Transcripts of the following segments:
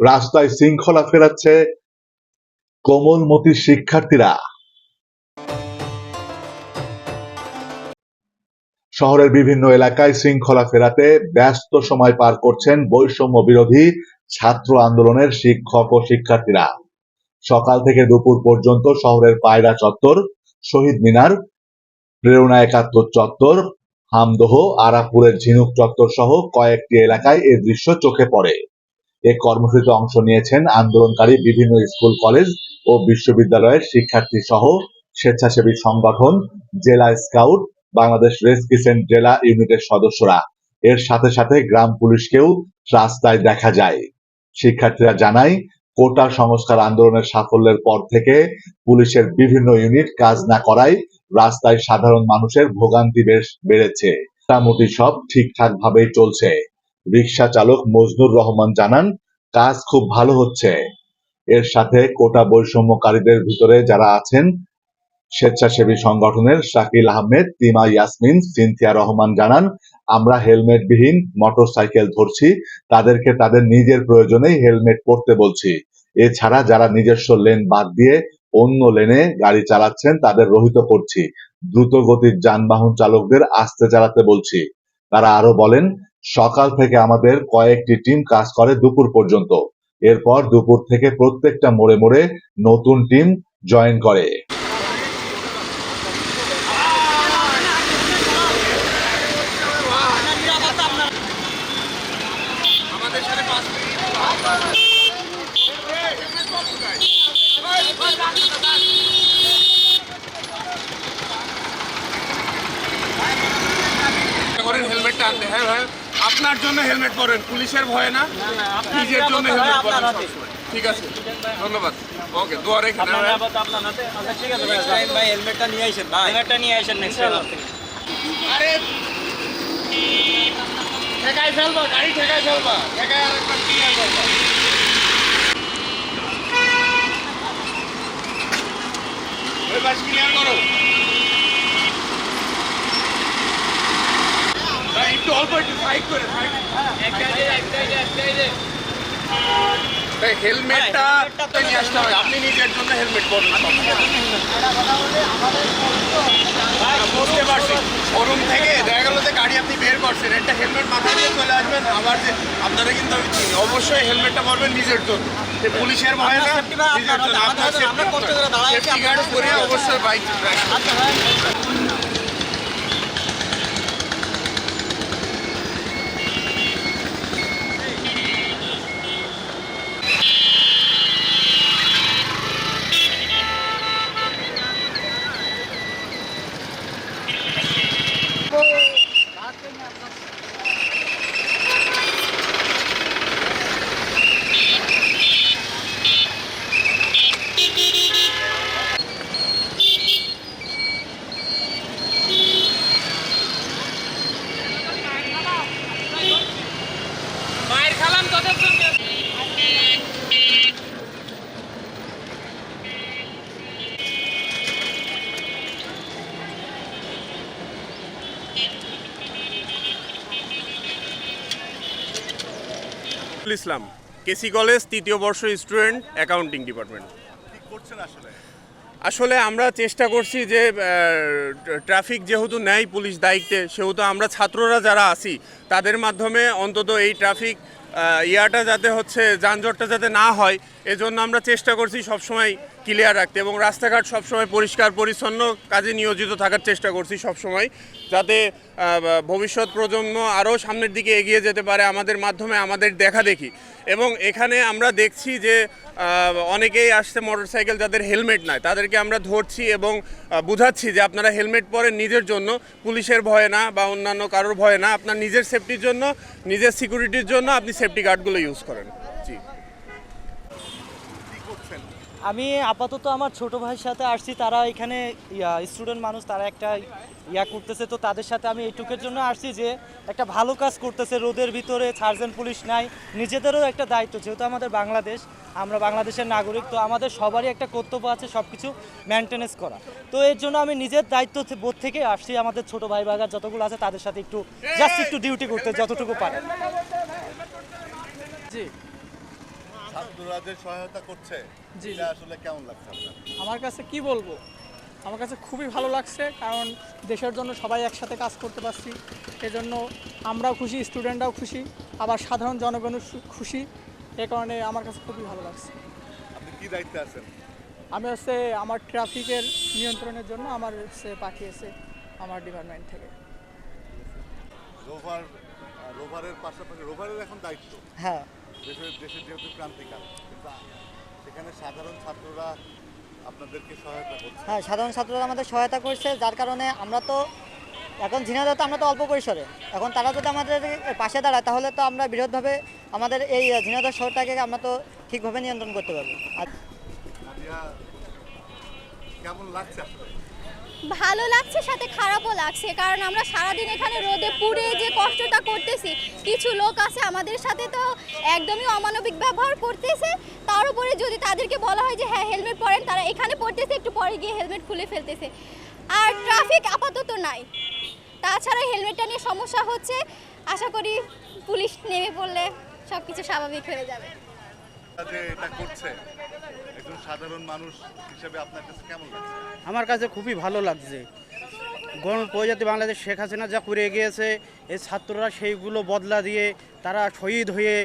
রাস্তায় শৃঙ্খলা ফেরাচ্ছে কোমলমতি শিক্ষার্থীরা। শহরের বিভিন্ন এলাকায় শৃঙ্খলা ফেরাতে ব্যস্ত সময় পার করছেন বৈষম্য বিরোধী ছাত্র আন্দোলনের শিক্ষক ও শিক্ষার্থীরা। সকাল থেকে দুপুর পর্যন্ত শহরের পায়রা চত্বর, শহীদ মিনার প্রেরণা একাত্তর চত্বর, হামদহ, আরাপুরের ঝিনুক চত্বর সহ কয়েকটি এলাকায় এ দৃশ্য চোখে পড়ে। এ কর্মসূচিতে অংশ নিয়েছেন আন্দোলনকারী বিভিন্ন স্কুল, কলেজ ও বিশ্ববিদ্যালয়ের শিক্ষার্থী সহ স্বেচ্ছাসেবী সংগঠন, জেলা স্কাউট, বাংলাদেশ রেড ক্রিসেন্ট জেলা ইউনিটের সদস্যরা। এর সাথে সাথে গ্রাম পুলিশকেও রাস্তায় দেখা যায়। শিক্ষার্থীরা জানায়, কোটা সংস্কার আন্দোলনের সাফল্যের পর থেকে পুলিশের বিভিন্ন ইউনিট কাজ না করায় রাস্তায় সাধারণ মানুষের ভোগান্তি বেশ বেড়েছে। মোটামুটি সব ঠিকঠাক ভাবেই চলছে। রিক্সা চালক মজনুর রহমান জানান কাজ খুব ভালো হচ্ছে। এর সাথে কোটা বৈষম্যকারীদের ভিতরে যারা আছেন, স্বেচ্ছাসেবী সংগঠনের শাকিল আহমেদ, তিমা ইয়াসমিন, সিনথিয়া রহমান জানান, আমরা হেলমেট বিহীন মোটরসাইকেল ধরছি, তাদেরকে তাদের নিজের প্রয়োজনেই হেলমেট পরতে বলছি। এছাড়া যারা নিজস্ব লেন বাদ দিয়ে অন্য লেনে গাড়ি চালাচ্ছেন, তাদের রহিত করছি। দ্রুত গতির যানবাহন চালকদের আস্তে চালাতে বলছি। তারা আরও বলেন সকাল থেকে আমাদের কয়েকটি টিম কাজ করে দুপুর পর্যন্ত। এরপর দুপুর থেকে প্রত্যেকটা মোড়ে মোড়ে নতুন টিম জয়েন করে। হেলমেটটা আনতে হ্যাঁ ভাই আপনার জন্য হেলমেট পরেন পুলিশের ভয় না নিজের জন্য হেলমেট পরেন ঠিক আছে ধন্যবাদ। ওকে দোয়া রেখে দেন, ভাই। টাইম ভাই হেলমেটটা নিয়ে আইসেন ভাই। হেলমেটটা নিয়ে আইসেন নেক্সট টাইম আরে ঠেকাই ফেলবা গাড়ি ঠেকাই ফেলবা। ঠেকাই আরেকবার ক্লিয়ার করবা ওই পাশ ক্লিয়ার করো। একটু অল্প একটু সাইড করে হেলমেটটা তো নিয়ে আসতে হবে। আপনি নিজের জন্য হেলমেট পরুন বুঝতে পারছি। শোরুম থেকে দেখা গেল যে গাড়ি আপনি বের করছেন। একটা হেলমেট মাথায় নিয়ে চলে আসবেন আবার যে আপনারা কিন্তু আমি চিনি। অবশ্যই হেলমেটটা পরবেন নিজের জন্য। পুলিশের ভয় না নিজের আপনার জন্য। আপনার সেফটি গার্ড করে অবশ্যই বাইক ইসলাম কেসি কলেজ তৃতীয় বর্ষ স্টুডেন্ট অ্যাকাউন্টিং ডিপার্টমেন্ট। আসলে? আমরা চেষ্টা করছি যে ট্রাফিক যেহেতু নেয় পুলিশ দায়িত্বে সেহেতু আমরা ছাত্ররা যারা আছি তাদের মাধ্যমে অন্তত এই ট্রাফিক ইয়াটা যাতে হচ্ছে যানজটটা যাতে না হয় এজন্য আমরা চেষ্টা করছি সবসময় ক্লিয়ার রাখতে এবং রাস্তাঘাট সবসময় পরিষ্কার, পরিচ্ছন্ন কাজে নিয়োজিত থাকার চেষ্টা করছি সবসময়। যাতে ভবিষ্যৎ প্রজন্ম আরও সামনের দিকে এগিয়ে যেতে পারে আমাদের মাধ্যমে, আমাদের দেখা দেখি। এবং এখানে আমরা দেখছি যে অনেকেই আসছে মোটরসাইকেল যাদের হেলমেট নাই। তাদেরকে আমরা ধরছি এবং বুঝাচ্ছি যে আপনারা হেলমেট পরেন নিজের জন্য, পুলিশের ভয়ে না বা অন্যান্য কারোর ভয়ে না, আপনার নিজের সেফটির জন্য, নিজের সিকিউরিটির জন্য আপনি সেফটি গার্ডগুলো ইউজ করেন। জি। আমি আপাতত আমার ছোট ভাইয়ের সাথে আসছি, তারা এখানে স্টুডেন্ট মানুষ, তারা একটা ইয়া করতেছে, তো তাদের সাথে আমি এইটুকের জন্য আসছি যে একটা ভালো কাজ করতেছে, রোদের ভিতরে সার্জেন্ট পুলিশ নাই, নিজেদেরও একটা দায়িত্ব, যেহেতু আমাদের বাংলাদেশ, আমরা বাংলাদেশের নাগরিক, তো আমাদের সবারই একটা কর্তব্য আছে সব কিছু মেনটেনেন্স করা। তো এর জন্য আমি নিজের দায়িত্ব বোধ থেকে আসছি, আমাদের ছোট ভাই বাগার যতগুলো আছে, তাদের সাথে একটু জাস্ট একটু ডিউটি করতে যতটুকু পারে। জি। ছাত্ররা যে সহায়তা করছে এটা আসলে কেমন লাগছে আপনার? আমার কাছে কি বলব? আমার কাছে খুবই ভালো লাগছে কারণ দেশের জন্য সবাই একসাথে কাজ করতে পারছি। এজন্য আমরাও খুশি স্টুডেন্টরাও খুশি আবার সাধারণ জনগণও খুশি। এ কারণে আমার কাছে খুবই ভালো লাগছে। আপনি কি দায়িত্বে আছেন? আমি হচ্ছে আমার ট্রাফিকের নিয়ন্ত্রণের জন্য আমার হচ্ছে পাঠিয়েছে আমার ডিপার্টমেন্ট থেকে। রোভার রোভারের পাশাপাশি রোভারের এখন দায়িত্ব? হ্যাঁ। দেশের দেশের যেহেতু ক্রান্তিকাল কিন্তু সেখানে সাধারণ ছাত্ররা আপনাদেরকে সহায়তা করছে। হ্যাঁ সাধারণ ছাত্ররা আমাদের সহায়তা করছে যার কারণে আমরা তো এখন ঝিনাইদহ তো আমরা তো অল্প পরিসরে। এখন তারা যদি আমাদের পাশে দাঁড়ায় তাহলে তো আমরা বৃহৎভাবে আমাদের এই ঝিনাইদহ শহরটাকে আমরা তো ঠিকভাবে নিয়ন্ত্রণ করতে পারব। আর কেমন লাগছে আসলে? ভালো লাগছে, সাথে খারাপও লাগছে। কারণ আমরা সারাদিন এখানে রোদে পুড়ে যে কষ্টটা করতেছি, কিছু লোক আছে আমাদের সাথে তো একদমই অমানবিক ব্যবহার করতেছে। তার উপরে যদি তাদেরকে বলা হয় যে হ্যাঁ হেলমেট পরেন, তারা এখানে পড়তেছে, একটু পরে গিয়ে হেলমেট খুলে ফেলতেছে। আর ট্রাফিক আপাতত নাই। তাছাড়া হেলমেটটা নিয়ে সমস্যা হচ্ছে। আশা করি পুলিশ নেমে পড়লে সব কিছু স্বাভাবিক হয়ে যাবে। করছে। একজন সাধারণ মানুষ হিসেবে আপনার কাছে কেমন লাগছে? আমার কাছে খুবই ভালো লাগছে। গণ প্রজাতি বাংলাদেশ শেখ হাসিনা যা করে গিয়েছে এই ছাত্ররা সেইগুলো বদলা দিয়ে তারা শহীদ হয়ে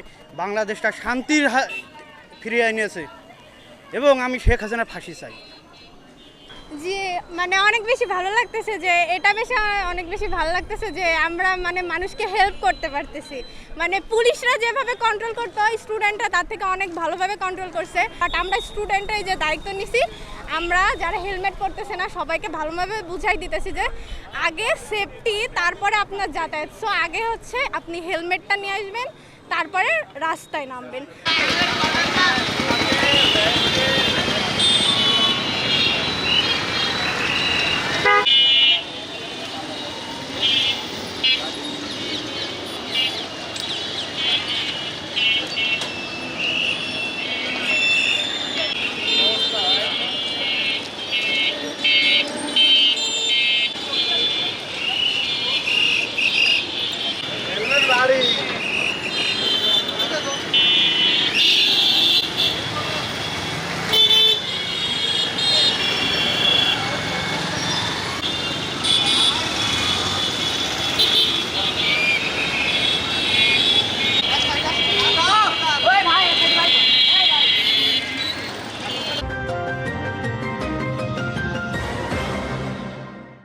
বাংলাদেশটা শান্তির ফিরিয়ে এনেছে। এবং আমি শেখ হাসিনা ফাঁসি চাই। জি মানে অনেক বেশি ভালো লাগতেছে যে, এটা বেশি অনেক বেশি ভালো লাগতেছে যে, আমরা মানে মানুষকে হেল্প করতে পারতেছি। মানে পুলিশরা যেভাবে কন্ট্রোল করতো স্টুডেন্টরা তার থেকে অনেক ভালোভাবে কন্ট্রোল করছে। বাট আমরা স্টুডেন্টরাই যে দায়িত্ব নিছি, আমরা যারা হেলমেট পরতেছে না, সবাইকে ভালোভাবে বুঝাই দিতেছি যে, আগে সেফটি তারপরে আপনার যাতায়াত। সো আগে হচ্ছে আপনি হেলমেটটা নিয়ে আসবেন, তারপরে রাস্তায় নামবেন।